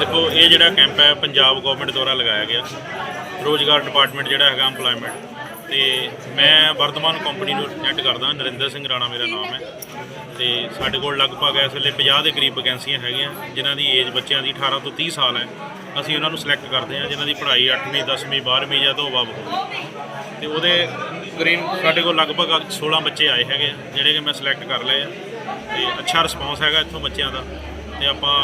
ਦੇਖੋ ਇਹ ਜਿਹੜਾ ਕੈਂਪ ਹੈ ਪੰਜਾਬ ਗਵਰਨਮੈਂਟ ਦੁਆਰਾ ਲਗਾਇਆ ਗਿਆ। ਰੋਜ਼ਗਾਰ ਡਿਪਾਰਟਮੈਂਟ ਜਿਹੜਾ ਹੈਗਾ EMPLOYMENT ਤੇ ਮੈਂ ਵਰਤਮਾਨ ਕੰਪਨੀ ਨੂੰ ਰੈਪਰੈਜ਼ੈਂਟ ਕਰਦਾ ਨਰਿੰਦਰ ਸਿੰਘ ਰਾਣਾ ਮੇਰਾ ਨਾਮ ਹੈ। ਤੇ ਸਾਡੇ ਕੋਲ ਲਗਭਗ ਇਸ ਵੇਲੇ 50 ਦੇ ਕਰੀਬ ਵੈਕੈਂਸੀਆਂ ਹੈਗੀਆਂ ਜਿਨ੍ਹਾਂ ਦੀ ਏਜ ਬੱਚਿਆਂ ਦੀ 18 ਤੋਂ 30 ਸਾਲ ਹੈ। ਅਸੀਂ ਉਹਨਾਂ ਨੂੰ ਸਿਲੈਕਟ ਕਰਦੇ ਹਾਂ ਜਿਨ੍ਹਾਂ ਦੀ ਪੜ੍ਹਾਈ 8ਵੀਂ 10ਵੀਂ 12ਵੀਂ ਜਾਂ ਤੋਂ ਵੱਧ ਹੋਵੇ। ਤੇ ਉਹਦੇ ਕਰੀਬ ਸਾਡੇ ਕੋਲ ਲਗਭਗ 16 ਬੱਚੇ ਆਏ ਹੈਗੇ ਆ, ਜਿਹੜੇ ਕਿ ਮੈਂ ਸਿਲੈਕਟ ਕਰ ਲਏ ਆ। ਤੇ ਅੱਛਾ ਰਿਸਪੌਂਸ ਹੈਗਾ ਇੱਥੋਂ ਬੱਚਿਆਂ ਦਾ। ਤੇ ਆਪਾਂ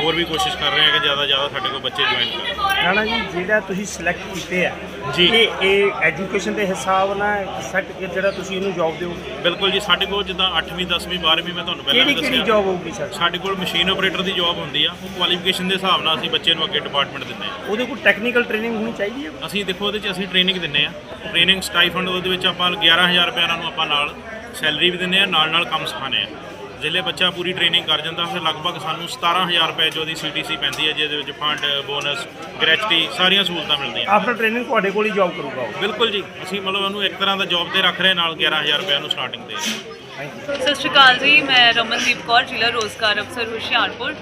ਹੋਰ ਵੀ ਕੋਸ਼ਿਸ਼ ਕਰ ਰਹੇ ਹਾਂ ਕਿ ਜ਼ਿਆਦਾ ਜ਼ਿਆਦਾ ਸਾਡੇ ਕੋਲ ਬੱਚੇ ਜੁਆਇਨ ਕਰਨ। ਰਾਣਾ ਜੀ ਜਿਹੜਾ ਤੁਸੀਂ ਸਿਲੈਕਟ ਕੀਤੇ ਆ ਜੀ। ਇਹ ਇਹ ਐਜੂਕੇਸ਼ਨ ਦੇ ਹਿਸਾਬ ਨਾਲ ਸੈਟ ਜਿਹੜਾ ਤੁਸੀਂ ਇਹਨੂੰ ਜੌਬ ਦਿਓਗੇ ਬਿਲਕੁਲ ਜੀ ਸਾਡੇ ਕੋਲ ਜਿੱਦਾਂ 8ਵੀਂ 10ਵੀਂ 12ਵੀਂ ਮੈਂ ਤੁਹਾਨੂੰ ਪਹਿਲਾਂ ਕਿਹੜੀ ਵੀ ਕਿਹੜੀ ਦੱਸਿਆ ਜੌਬ ਹੋਊਗੀ ਸਰ ਸਾਡੇ ਕੋਲ ਮਸ਼ੀਨ ਆਪਰੇਟਰ ਦੀ ਜੌਬ ਹੁੰਦੀ ਆ। ਉਹ ਕੁਆਲੀਫਿਕੇਸ਼ਨ ਦੇ ਹਿਸਾਬ ਨਾਲ ਅਸੀਂ ਬੱਚੇ ਨੂੰ ਅੱਗੇ ਡਿਪਾਰਟਮੈਂਟ ਦਿੰਦੇ ਆ। ਉਹਦੇ ਕੋਲ ਟੈਕਨੀਕਲ ਟ੍ਰੇਨਿੰਗ ਹੋਣੀ ਚਾਹੀਦੀ ਹੈ? ਅਸੀਂ ਦੇਖੋ ਉਹਦੇ 'ਚ ਅਸੀਂ ਟ੍ਰੇਨਿੰਗ ਦਿੰਨੇ ਆ। ਟ੍ਰੇਨਿੰਗ ਸਟਾਈਫੰਡ ਉਹਦੇ ਵਿੱਚ ਆਪਾਂ 11000 ਰੁਪਏ ਉਹਨਾਂ ਨੂੰ ਆਪਾਂ ਨਾਲ ਸੈਲਰੀ ਵੀ ਦਿੰਨੇ ਆ ਨਾਲ ਨਾਲ ਕੰਮ ਸਿਖਾਉਂਦੇ ਆ। ਜਿਹੜੇ ਬੱਚਾ ਪੂਰੀ ਟ੍ਰੇਨਿੰਗ ਕਰ ਜਾਂਦਾ ਫਿਰ ਲਗਭਗ ਸਾਨੂੰ 17000 ਰੁਪਏ ਜੋ ਦੀ ਸੀਟੀਸੀ ਪੈਂਦੀ ਹੈ ਜਿਹਦੇ ਵਿੱਚ ਫੰਡ ਬੋਨਸ ਗ੍ਰੈਚੁਟੀ ਸਾਰੀਆਂ ਸਹੂਲਤਾਂ ਮਿਲਦੀਆਂ। ਆਫਟਰ ਟ੍ਰੇਨਿੰਗ ਤੁਹਾਡੇ ਕੋਲ ਹੀ ਜੌਬ ਕਰੂਗਾ ਉਹ? ਬਿਲਕੁਲ ਜੀ। ਅਸੀਂ ਮਤਲਬ ਉਹਨੂੰ ਇੱਕ ਤਰ੍ਹਾਂ ਦਾ ਜੌਬ ਤੇ ਰੱਖ ਰਹੇ ਨਾਲ 11000 ਰੁਪਏ ਨੂੰ ਸਟਾਰਟਿੰਗ ਯੂ ਸਤਿ ਸ਼੍ਰੀ ਅਕਾਲ ਜੀ ਮੈਂ ਰਮਨਦੀਪ ਕੌਰ ਜ਼ਿਲ੍ਹਾ ਰੋਜ਼ਗਾਰ ਅਫਸਰ ਹੁਸ਼ਿਆਰਪੁਰ।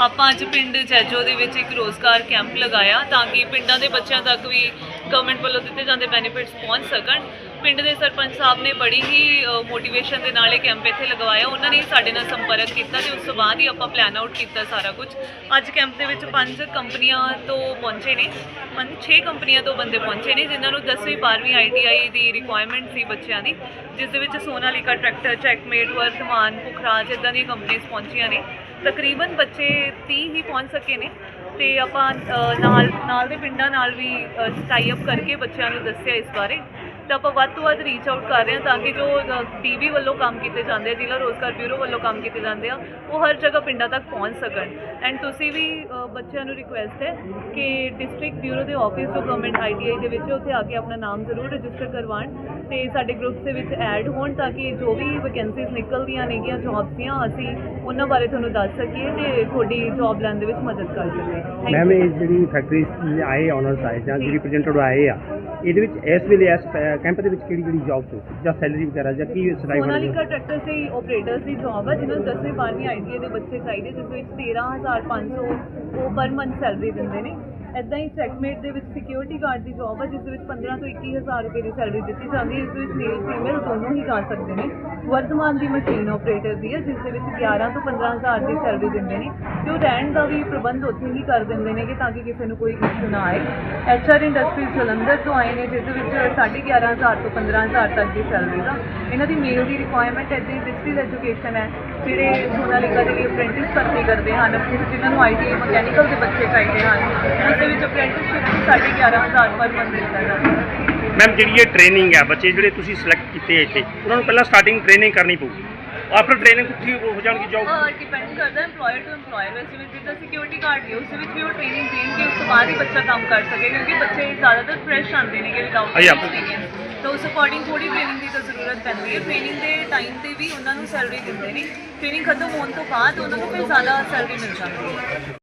ਆਪਾਂ ਅੱਜ ਪਿੰਡ ਜੈਜੋ ਦੇ ਵਿੱਚ ਇੱਕ ਰੋਜ਼ਗਾਰ ਕੈਂਪ ਲਗਾਇਆ ਤਾਂ ਕਿ ਪਿੰਡਾਂ ਦੇ ਬੱਚਿਆਂ ਤੱਕ ਵੀ ਗਵਰਨਮੈਂਟ ਵੱਲੋਂ ਦਿੱਤੇ ਜਾਂਦੇ ਬੈਨੀਫਿਟਸ ਪਹੁੰਚ ਸਕਣ। ਪਿੰਡ ਦੇ ਸਰਪੰਚ ਸਾਹਿਬ ਨੇ ਬੜੀ ਹੀ ਮੋਟੀਵੇਸ਼ਨ ਦੇ ਨਾਲ ਇਹ ਕੈਂਪ ਇੱਥੇ ਲਗਵਾਇਆ। ਉਹਨਾਂ ਨੇ ਸਾਡੇ ਨਾਲ ਸੰਪਰਕ ਕੀਤਾ ਤੇ ਉਸ ਤੋਂ ਬਾਅਦ ਹੀ ਆਪਾਂ ਪਲਾਨ ਆਊਟ ਕੀਤਾ ਸਾਰਾ ਕੁਝ। ਅੱਜ ਕੈਂਪ ਦੇ ਵਿੱਚ ਪੰਜ ਕੰਪਨੀਆਂ ਤੋਂ ਪਹੁੰਚੇ ਨੇ। ਪੰਜ, ਛੇ ਕੰਪਨੀਆਂ ਤੋਂ ਬੰਦੇ ਪਹੁੰਚੇ ਨੇ, ਜਿਨ੍ਹਾਂ ਨੂੰ 10ਵੀਂ 12ਵੀਂ ਆਈਟੀਆਈ ਦੀ ਰਿਕੁਆਇਰਮੈਂਟ ਸੀ ਬੱਚਿਆਂ ਦੀ, ਜਿਸ ਦੇ ਵਿੱਚ ਸੋਨਾਲੀਕਾ ਟਰੈਕਟਰ, ਚੈਕਮੇਟ, ਵਰਧਮਾਨ ਪੁਖਰਾਜ ਇਦਾਂ ਦੀਆਂ ਕੰਪਨੀਆਂ ਪਹੁੰਚੀਆਂ ਨੇ। ਤਕਰੀਬਨ ਬੱਚੇ 30 ਹੀ ਪਹੁੰਚ ਸਕੇ ਨੇ। ਤੇ ਆਪਾਂ ਨਾਲ ਨਾਲ ਦੇ ਪਿੰਡਾਂ ਨਾਲ ਵੀ ਟਾਈ ਅਪ ਕਰਕੇ ਬੱਚਿਆਂ ਨੂੰ ਦੱਸਿਆ ਇਸ ਬਾਰੇ। ਤਾਂ ਆਪਾਂ ਵੱਧ ਤੋਂ ਵੱਧ ਰੀਚ ਆਊਟ ਕਰ ਰਹੇ ਹਾਂ ਤਾਂ ਕਿ ਜੋ ਟੀਵੀ ਵੱਲੋਂ ਕੰਮ ਕੀਤੇ ਜਾਂਦੇ ਆ ਜ਼ਿਲ੍ਹਾ ਰੋਜ਼ਗਾਰ ਬਿਊਰੋ ਵੱਲੋਂ ਕੰਮ ਕੀਤੇ ਜਾਂਦੇ ਆ ਉਹ ਹਰ ਜਗ੍ਹਾ ਪਿੰਡਾਂ ਤੱਕ ਪਹੁੰਚ ਸਕਣ। ਐਂਡ ਤੁਸੀਂ ਵੀ ਬੱਚਿਆਂ ਨੂੰ ਰਿਕੁਐਸਟ ਹੈ ਕਿ ਡਿਸਟ੍ਰਿਕਟ ਬਿਊਰੋ ਦੇ ਆਫਿਸ ਜੋ ਗਵਰਨਮੈਂਟ ਆਈਟੀਆਈ ਦੇ ਵਿੱਚ ਉੱਥੇ ਆ ਕੇ ਆਪਣਾ ਨਾਮ ਜ਼ਰੂਰ ਰਜਿਸਟਰ ਕਰਵਾਉਣ ਤੇ ਸਾਡੇ ਗਰੁੱਪ ਦੇ ਵਿੱਚ ਐਡ ਹੋਣ ਤਾਂ ਕਿ ਜੋ ਵੀ ਵੈਕੈਂਸੀਜ਼ ਨਿਕਲਦੀਆਂ ਨੇਗੀਆਂ ਜੌਬਸ ਦੀਆਂ ਅਸੀਂ ਉਹਨਾਂ ਬਾਰੇ ਤੁਹਾਨੂੰ ਦੱਸ ਸਕੀਏ ਤੇ ਤੁਹਾਡੀ ਜੌਬ ਲੈਣ ਦੇ ਵਿੱਚ ਮਦਦ ਕਰ ਸਕੀਏ। ਮੈਮ. ਇਹ ਜਿਹੜੀ ਫੈਕਟਰੀ ਆਏ ਆਨਰਸ ਆਏ ਜਾਂ ਜਿਹੜੀ ਰਿਪਰੈਜ਼ੈਂਟੇਟਿਵ ਆਏ ਆ ਇਹਦੇ ਵਿੱਚ ਇਸ ਵੇਲੇ ਇਸ ਕੈਂਪ ਦੇ ਵਿੱਚ ਕਿਹੜੀ ਕਿਹੜੀ ਜੌਬ ਹੋ ਜਾਂ ਸੈਲਰੀ ਵਗੈਰਾ ਜਾਂ ਕੀ ਸਟਾਈਫੰਡ ਸੋਨਾਲੀਕਾ ਟਰੈਕਟਰ ਦੇ ਆਪਰੇਟਰਸ ਦੀ ਜੌਬ ਹੈ ਜਿਨ੍ਹਾਂ ਨੂੰ 10ਵੀਂ 12ਵੀਂ ਆਈਟੀਆਈ ਦੇ ਬੱਚੇ ਚਾਹੀਦੇ ਜਿਸ ਵਿੱਚ 13500 ਉਹ ਪਰ ਮੰਥ ਸੈਲਰੀ ਦਿੰਦੇ ਨੇ। ਇਦਾਂ ਹੀ ਚੈਕਮੇਟ ਦੇ ਵਿੱਚ ਸਿਕਿਉਰਿਟੀ ਗਾਰਡ ਦੀ ਜੌਬ ਹੈ ਜਿਸ ਦੇ ਵਿੱਚ 15 ਤੋਂ 21000 ਰੁਪਏ ਦੀ ਸੈਲਰੀ ਦਿੱਤੀ ਜਾਂਦੀ ਹੈ, ਇਸ ਵਿੱਚ ਮੇਲ ਫੀਮੇਲ ਦੋਨੋਂ ਹੀ ਜਾ ਸਕਦੇ ਨੇ। ਵਰਤਮਾਨ ਦੀ ਮਸ਼ੀਨ ਆਪਰੇਟਰ ਦੀ ਹੈ ਜਿਸ ਦੇ ਵਿੱਚ 11 ਤੋਂ 15000 ਦੀ ਸੈਲਰੀ ਦਿੰਦੇ ਨੇ। ਤੇ ਉਹ ਰਹਿਣ ਦਾ ਵੀ ਪ੍ਰਬੰਧ ਉੱਥੇ ਹੀ ਕਰ ਦਿੰਦੇ ਨੇ ਕਿ ਤਾਂ ਕਿ ਕਿਸੇ ਨੂੰ ਕੋਈ ਇਸ਼ੂ ਨਾ ਆਏ। ਐਚਆਰ ਇੰਡਸਟਰੀ ਜਲੰਧਰ ਤੋਂ ਆਏ ਨੇ, ਜਿਸ ਦੇ ਵਿੱਚ 11500 ਤੋਂ 15000 ਤੱਕ ਦੀ ਸੈਲਰੀ ਦਾ। ਇਹਨਾਂ ਦੀ ਮੇਲ ਦੀ ਰਿਕੁਆਇਰਮੈਂਟ ਹੈ ਦੀ ਡਿਸਟ੍ਰਿਕਟ ਐਜੂਕੇਸ਼ਨ ਹੈ। ਜਿਹੜੇ ਸੋਨਾਲੀਕਾ ਦੇ ਲਈ ਅਪ੍ਰੈਂਟਿਸ ਭਰਤੀ ਕਰਦੇ ਹਨ ਜਿਨ੍ਹਾਂ ਨੂੰ ਆਈਟੀ ਮਕੈਨੀਕਲ ਦੇ ਬੱਚੇ ਚਾਹੀਦੇ ਹਨ ਉਸ ਦੇ ਵਿੱਚ ਅਪ੍ਰੈਂਟਿਸਸ਼ਿਪ 11500 ਪਰ ਮੰਥ ਜਾਂਦਾ ਹੈ। ਮੈਮ ਜਿਹੜੀ ਇਹ ਟ੍ਰੇਨਿੰਗ ਹੈ ਬੱਚੇ ਜਿਹੜੇ ਤੁਸੀਂ ਸਿਲੈਕਟ ਕੀਤੇ ਇੱਥੇ ਉਹਨਾਂ ਨੂੰ ਪਹਿਲਾਂ ਸਟਾਰਟਿੰਗ ਟ੍ਰੇਨਿੰਗ ਕਰਨੀ ਪਊਗੀ ਆਫਟਰ ਟ੍ਰੇਨਿੰਗ ਠੀਕ ਹੋ ਜਾਣਗੀ ਜੌਬ ਡਿਪੈਂਡ ਕਰਦਾ ਐਮਪਲੋਇਰ ਟੂ ਐਮਪਲੋਇਰ ਵੈਸੇ ਵੀ ਜਿੱਦਾਂ ਸਿਕਿਉਰਿਟੀ ਗਾਰਡ ਹੈ ਉਸ ਵਿੱਚ ਵੀ ਉਹ ਟ੍ਰੇਨਿੰਗ ਦੇਣਗੇ ਉਸ ਤੋਂ ਬਾਅਦ ਹੀ ਬੱਚਾ ਕੰਮ ਕਰ ਸਕੇ ਕਿਉਂਕਿ ਬੱਚੇ ਜ਼ਿਆਦਾਤਰ ਫਰੈਸ਼ ਆਉਂਦੇ ਨੇਗੇ ਵਿਦਆਊਟ ਐਕਸਪੀਰੀਅੰਸ ਤਾਂ ਉਸ ਅਕੋਰਡਿੰਗ ਥੋੜੀ ਟ੍ਰੇਨਿੰਗ ਦੀ ਤਾਂ ਜ਼ਰੂਰਤ ਪੈਂਦੀ ਹੈ। ਟ੍ਰੇਨਿੰਗ ਦੇ ਟਾਈਮ ਤੇ ਵੀ ਉਹਨਾਂ ਨੂੰ ਸੈਲਰੀ ਦਿੰਦੇ ਨੇ। ਟ੍ਰੇਨਿੰਗ ਖਤਮ ਹੋਣ ਤੋਂ ਬਾਅਦ ਉਹਨਾਂ ਨੂੰ ਫਿਰ ਜ਼ਿਆਦਾ ਸੈਲਰੀ ਮਿਲ ਜਾਂਦੀ ਹੈ।